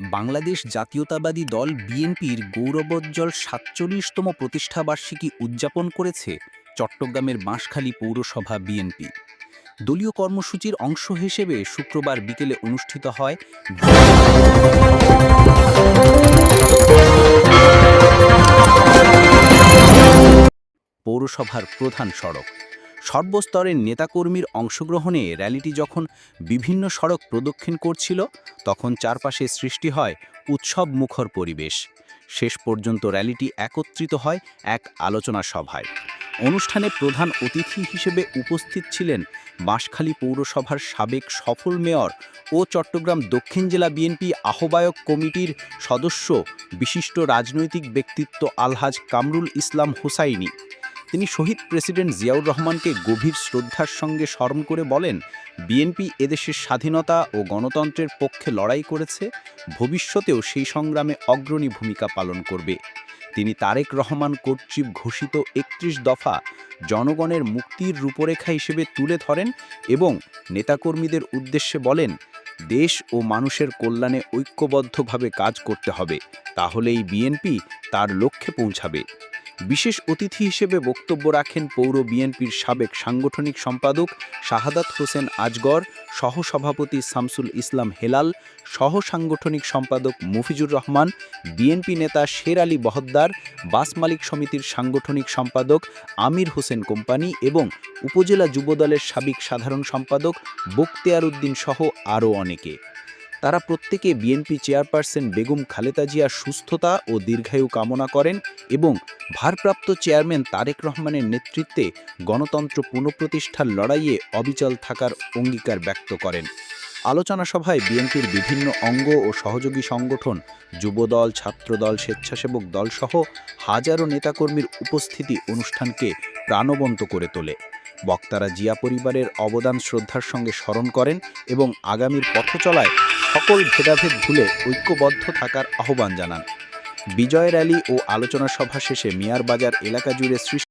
বাংলাদেশ জাতীয়তাবাদী দল বিএনপির গৌরবোজ্জ্বল সাতচল্লিশতম প্রতিষ্ঠাবার্ষিকী উদযাপন করেছে চট্টগ্রামের বাঁশখালী পৌরসভা বিএনপি। দলীয় কর্মসূচির অংশ হিসেবে শুক্রবার বিকেলে অনুষ্ঠিত হয় পৌরসভার প্রধান সড়ক। সর্বস্তরের নেতাকর্মীর অংশগ্রহণে র্যালিটি যখন বিভিন্ন সড়ক প্রদক্ষিণ করছিল, তখন চারপাশে সৃষ্টি হয় উৎসব মুখর পরিবেশ। শেষ পর্যন্ত র্যালিটি একত্রিত হয় এক আলোচনা সভায়। অনুষ্ঠানে প্রধান অতিথি হিসেবে উপস্থিত ছিলেন বাঁশখালী পৌরসভার সাবেক সফল মেয়র ও চট্টগ্রাম দক্ষিণ জেলা বিএনপি আহ্বায়ক কমিটির সদস্য, বিশিষ্ট রাজনৈতিক ব্যক্তিত্ব আলহাজ কামরুল ইসলাম হুসাইনি। তিনি শহীদ প্রেসিডেন্ট জিয়াউর রহমানকে গভীর শ্রদ্ধার সঙ্গে স্মরণ করে বলেন, বিএনপি এদেশের স্বাধীনতা ও গণতন্ত্রের পক্ষে লড়াই করেছে, ভবিষ্যতেও সেই সংগ্রামে অগ্রণী ভূমিকা পালন করবে। তিনি তারেক রহমান কর্তৃক ঘোষিত একত্রিশ দফা জনগণের মুক্তির রূপরেখা হিসেবে তুলে ধরেন এবং নেতাকর্মীদের উদ্দেশ্যে বলেন, দেশ ও মানুষের কল্যাণে ঐক্যবদ্ধভাবে কাজ করতে হবে, তাহলেই বিএনপি তার লক্ষ্যে পৌঁছাবে। বিশেষ অতিথি হিসেবে বক্তব্য রাখেন পৌর বিএনপির সাবেক সাংগঠনিক সম্পাদক শাহাদাত হোসেন আজগর, সহসভাপতি শামসুল ইসলাম হেলাল সহ সাংগঠনিক সম্পাদক মুফিজুর রহমান, বিএনপি নেতা শের আলী বহদ্দার, বাস মালিক সমিতির সাংগঠনিক সম্পাদক আমির হোসেন কোম্পানি এবং উপজেলা যুবদলের সাবেক সাধারণ সম্পাদক বক্তিয়ার উদ্দিন সহ আরও অনেকে। তারা প্রত্যেকে বিএনপি চেয়ারপারসন বেগম খালেদা জিয়ার সুস্থতা ও দীর্ঘায়ু কামনা করেন এবং ভারপ্রাপ্ত চেয়ারম্যান তারেক রহমানের নেতৃত্বে গণতন্ত্র পুনঃপ্রতিষ্ঠার লড়াইয়ে অবিচল থাকার অঙ্গীকার ব্যক্ত করেন। আলোচনা সভায় বিএনপির বিভিন্ন অঙ্গ ও সহযোগী সংগঠন, যুবদল, ছাত্রদল, স্বেচ্ছাসেবক দলসহ হাজারো নেতাকর্মীর উপস্থিতি অনুষ্ঠানকে প্রাণবন্ত করে তোলে। বক্তারা জিয়া পরিবারের অবদান শ্রদ্ধার সঙ্গে স্মরণ করেন এবং আগামীর পথ চলায় সকল ভেদাভেদ ভুলে ঐক্যবদ্ধ থাকার আহ্বান জানান। বিজয় র্যালি ও আলোচনা সভা শেষে মিয়ার বাজার এলাকা জুড়ে সৃষ্টি